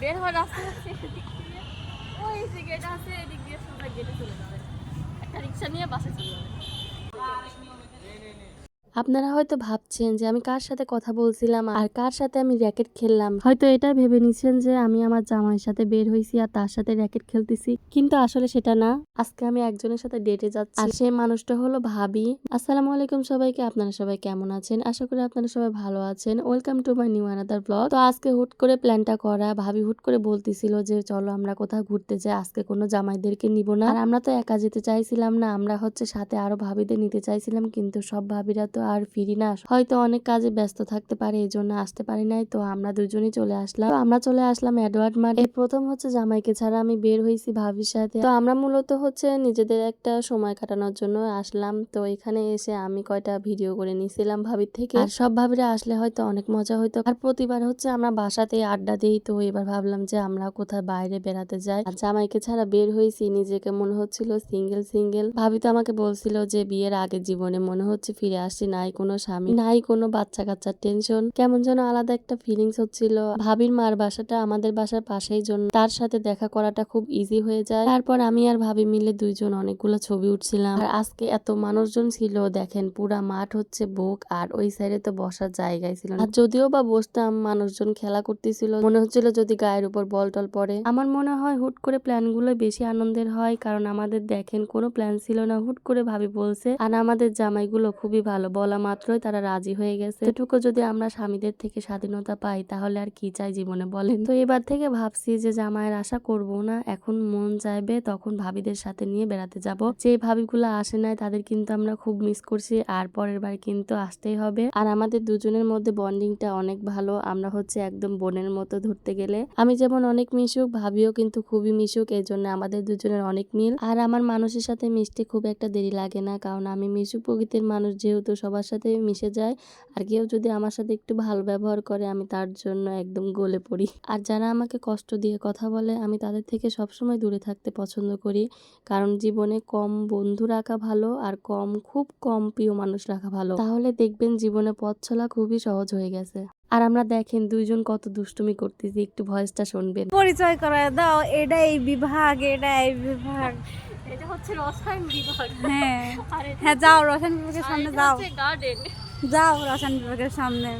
বের হওয়ার রাস্তা হচ্ছে ওই যে গেট আছে, এদিক দিয়ে সোজা গেটে চলে যাবে। একটা রিক্সা নিয়ে বাসে চলে যাবে। আপনারা হয়তো ভাবছেন যে আমি কার সাথে কথা বলছিলাম আর কার সাথে আমি র্যাকেট খেললাম। হয়তো এটা ভেবে নিচ্ছেন যে আমি আমার জামাইয়ের সাথে বের হয়েছি আর তার সাথে র্যাকেট খেলতেছি। কিন্তু আসলে সেটা না। আজকে আমি একজনের সাথে ডেটে যাচ্ছি। আর সেই মানুষটা হলো ভাবি। আসসালামু আলাইকুম সবাইকে। আপনারা সবাই কেমন আছেন? আশা করি আপনারা সবাই ভালো আছেন। Welcome to my new another blog তো আজকে হুট করে প্ল্যানটা করা। ভাবি হুট করে বলতেছিল যে, চলো আমরা কোথাও ঘুরতে যাই। আজকে কোনো জামাইদেরকে নিব না। আর আমরা তো একা যেতে চাইছিলাম না। আমরা হচ্ছে সাথে আরও ভাবিদের নিতে চাইছিলাম। কিন্তু সব ভাবিরা তো আর ফিরি না। হয়তো অনেক কাজে ব্যস্ত থাকতে পারে এই জন্য আসতে পারি নাই। তো আমরা দুজনেই চলে আসলাম। আমরা চলে আসলাম এডওয়ার্ড মার্ট। প্রথম হচ্ছে জামাইকে ছাড়া আমি বের হয়েছি ভাবির সাথে। তো আমরা মূলত হচ্ছে নিজেদের একটা সময় কাটানোর জন্য আসলাম। তো এখানে এসে আমি কয়টা ভিডিও করে নিয়েছিলাম ভাবির থেকে। আর সব ভাবিরা আসলে হয়তো অনেক মজা হইতো। আর প্রতিবার হচ্ছে আমরা বাসাতে আড্ডা দিই। তো এবার ভাবলাম যে আমরা কোথায় বাইরে বেড়াতে যাই। আর জামাইকে ছাড়া বের হয়েছি নিজেকে মনে হচ্ছিল সিঙ্গেল সিঙ্গেল। ভাবি তো আমাকে বলছিল যে বিয়ের আগের জীবনে মনে হচ্ছে ফিরে আসছি নাই, কোনো স্বামী নাই, কোনো বাচ্চা কাচ্চার টেনশন কেমন যেন আলাদা একটা ফিলিংস হচ্ছিল। ভাবির মার বাসাটা আমাদের বাসার পাশেই জন্য তার সাথে দেখা করাটা খুব ইজি হয়ে যায়। তারপর আমি আর ভাবি মিলে দুইজন অনেকগুলো ছবি উঠছিলাম। আর আজকে এত মানুষজন ছিল, দেখেন পুরা মাঠ হচ্ছে বুক, আর ওই সাইডে তো বসার জায়গায় ছিল আর যদিও বা বসতাম, মানুষজন খেলা করতেছিল। মনে হচ্ছিল যদি গায়ের উপর বল টল পড়ে। আমার মনে হয় হুট করে প্ল্যানগুলো বেশি আনন্দের হয়, কারণ আমাদের দেখেন কোনো প্ল্যান ছিল না। হুট করে ভাবি বলছে, আর আমাদের জামাইগুলো খুবই ভালো বলা মাত্রই তারা রাজি হয়ে গেছে। এটুকু যদি আমরা স্বামীদের থেকে স্বাধীনতা পাই, তাহলে আর কি চাই জীবনে বলেন? তো এবার থেকে ভাবছি যে জামাইয়ের আশা করব না। এখন মন চাইবে তখন ভাবিদের সাথে নিয়ে বেড়াতে যাব। যে ভাবিগুলো আসে নাই, তাদের কিন্তু আমরা খুব মিস করছি। আর পরের বার কিন্তু আসতেই হবে। আর আমাদের দুজনের মধ্যে বন্ডিংটা অনেক ভালো। আমরা হচ্ছে একদম বোনের মতো ধরতে গেলে। আমি যেমন অনেক মিশুক, ভাবিও কিন্তু খুবই মিশুক। এই জন্য আমাদের দুজনের অনেক মিল। আর আমার মানুষের সাথে মিশতে খুব একটা দেরি লাগে না। কারণ আমি মিশুক প্রকৃতির মানুষ, যেহেতু সবার সাথে মিশে যায়। আর কেউ যদি আমার সাথে একটু ভালো ব্যবহার করে, আমি তার জন্য একদম গলে পড়ি। আর যারা আমাকে কষ্ট দিয়ে কথা বলে, আমি তাদের থেকে সবসময় দূরে থাকতে পছন্দ করি। কারণ জীবনে কম বন্ধু রাখা ভালো, আর কম, খুব কম প্রিয় মানুষ রাখা ভালো। তাহলে দেখবেন জীবনে পথ চলা খুবই সহজ হয়ে গেছে। আর আমরা দেখেন দুইজন কত দুষ্টুমি করতেছি, একটু ভয়েসটা শুনবেন। পরিচয় করায় দাও, এটা এই বিভাগ, এটা এই বিভাগ। এটা হচ্ছে রসায়ন বিভাগ। হ্যাঁ। আর হ্যাঁ যাও রসায়ন বিভাগের সামনে যাও। গার্ডেন যাও রসায়ন বিভাগের সামনে।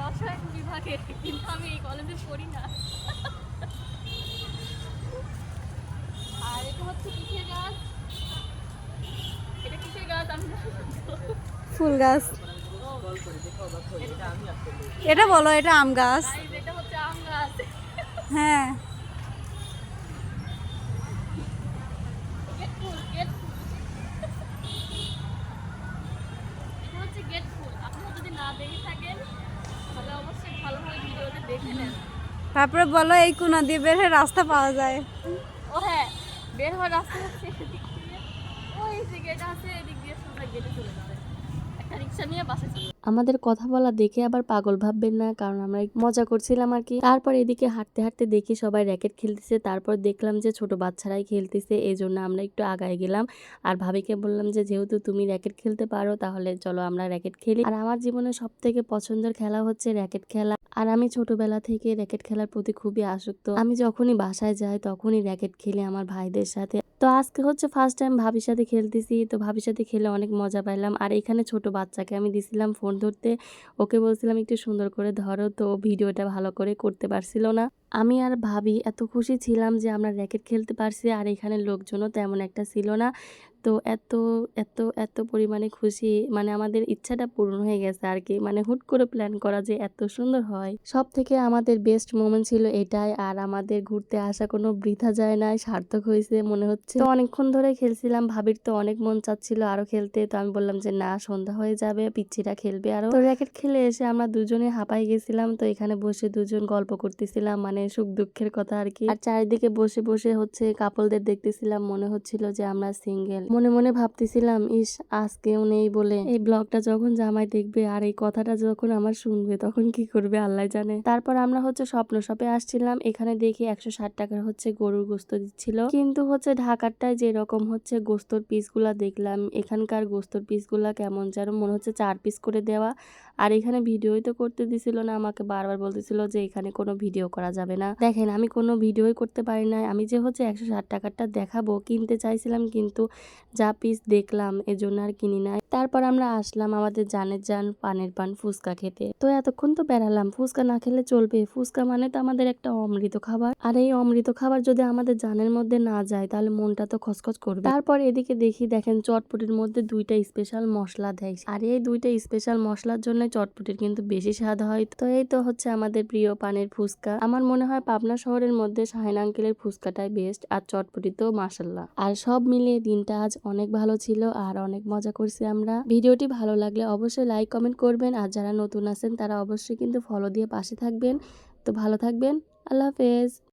রসায়ন বিভাগের কিন্তু আমি এই কলেজে পড়ি না। আর এটা হচ্ছে কিসের গাছ? এটা কিসের গাছ? আমি ফুল গাছ। এটা বলো এটা আম গাছ। এটা হচ্ছে আম গাছ। হ্যাঁ গেট ফুল গেট ফুল এটা হচ্ছে গেট ফুল আপনারা যদি না দেখে থাকেন তাহলে অবশ্যই ভালোভাবে ভিডিওটা দেখে নেন তারপরে বলো এই কোনা দিয়ে বের হয়ে রাস্তা পাওয়া যায়। ও হ্যাঁ বের হওয়ার রাস্তা হচ্ছে ওই যে গেট আছে, এদিক দিয়ে সোজা গেটে চলে যাবে। একটা রিক্সা নিয়ে বাসে চলে। আমাদের কথা বলা দেখে আবার পাগল ভাববেন না, কারণ আমরা মজা করছিলাম আর কি। তারপর এদিকে হাঁটতে হাঁটতে দেখি সবাই র্যাকেট খেলতেছে, তারপর দেখলাম যে ছোট বাচ্চারাই খেলতেছে, এই জন্য আমরা একটু আগায় গেলাম। আর ভাবিকে বললাম যে, যেহেতু তুমি র্যাকেট খেলতে পারো, তাহলে চলো আমরা র্যাকেট খেলি। আর আমার জীবনে সব থেকে পছন্দের খেলা হচ্ছে র্যাকেট খেলা। আর আমি ছোটবেলা থেকে র্যাকেট খেলার প্রতি খুবই আসক্ত। আমি যখনই বাসায় যাই, তখনই র্যাকেট খেলি আমার ভাইদের সাথে। তো আজকে হচ্ছে ফার্স্ট টাইম ভাবির সাথে খেলতেছি, তো ভাবির সাথে খেলে অনেক মজা পাইলাম। আর এখানে ছোট বাচ্চাকে আমি দিছিলাম ফোন ধরতে ওকে বলছিলাম একটু সুন্দর করে ধরো তো ভিডিওটা ভালো করে করতে পারছিল না। আমি আর ভাবি এত খুশি ছিলাম যে আমরা র্যাকেট খেলতে পারছি আর এখানে লোকজনও তেমন একটা ছিল না। তো এত এত এত পরিমাণে খুশি মানে আমাদের ইচ্ছাটা পূরণ হয়ে গেছে আর কি। মানে হুট করে প্ল্যান করা যে এত সুন্দর হয়। সব থেকে আমাদের বেস্ট মোমেন্ট ছিল এটাই আর আমাদের ঘুরতে আসা কোনো বৃথা যায় নাই, সার্থক হয়েছে মনে হচ্ছে। তো অনেকক্ষণ ধরে খেলছিলাম, ভাবির তো অনেক মন চাচ্ছিল আরও খেলতে। তো আমি বললাম যে না, সন্ধ্যা হয়ে যাবে পিচ্ছিরা খেলবে আরও। তো র্যাকেট খেলে এসে আমরা দুজনে হাঁপাই গেছিলাম। তো এখানে বসে দুজন গল্প করতেছিলাম মানে সুখ দুঃখের কথা আর কি। আর চারিদিকে বসে বসে হচ্ছে কাপলদের দেখতেছিলাম, মনে হচ্ছিল যে আমরা সিঙ্গেল মনে মনে ভাবতেছিলাম, ইস, আজকেও নেই বলে। এই ব্লগটা যখন জামাই দেখবে আর এই কথাটা যখন আমার শুনবে, তখন কি করবে আল্লাহ জানে। তারপর আমরা হচ্ছে স্বপ্ন শপে আসছিলাম, এখানে দেখি একশো ষাট টাকার হচ্ছে গরুর গোস্ত দিচ্ছিল। কিন্তু হচ্ছে ঢাকারটায় যেরকম হচ্ছে গোস্তর পিসগুলা দেখলাম, এখানকার গোস্তর পিসগুলা কেমন যেন মনে হচ্ছে চার পিস করে দেওয়া। আর এখানে ভিডিওই তো করতে দিছিল না, আমাকে বারবার বলতেছিল যে এখানে কোনো ভিডিও করা যাবে না। দেখেন, আমি কোনো ভিডিওই করতে পারি না আমি যে হচ্ছে একশো ষাট টাকারটা দেখাবো, কিনতে চাইছিলাম কিন্তু যা পিস দেখলাম এজন্য আর কিনি নাই। তারপর আমরা আসলাম আমাদের জানের জান পানের পান ফুচকা খেতে। তো এতক্ষণ তো বেড়ালাম, ফুচকা না খেলে চলবে। ফুচকা মানে তো আমাদের একটা অমৃত খাবার। আর এই অমৃত খাবার যদি আমাদের জানের মধ্যে না যায়, তাহলে মনটা তো খসখস করবে। তারপর এদিকে দেখি, দেখেন চটপটির মধ্যে দুইটা স্পেশাল মশলা দেয়। আর এই দুইটা স্পেশাল মশলার জন্য চটপটির কিন্তু বেশি স্বাদ হয়। তো এই তো হচ্ছে আমাদের প্রিয় পানের ফুচকা। আমার মনে হয় পাবনা শহরের মধ্যে শাহিন আঙ্কেলের ফুচকাটাই বেস্ট আর চটপটি তো মাসাল্লাহ আর সব মিলিয়ে দিনটা আজ অনেক ভালো ছিল আর অনেক মজা করছি আমরা। ভিডিওটি ভালো লাগলে অবশ্যই লাইক কমেন্ট করবেন আর যারা নতুন আছেন তারা অবশ্যই কিন্তু ফলো দিয়ে পাশে থাকবেন। তো ভালো থাকবেন, আল্লাহ হাফেজ।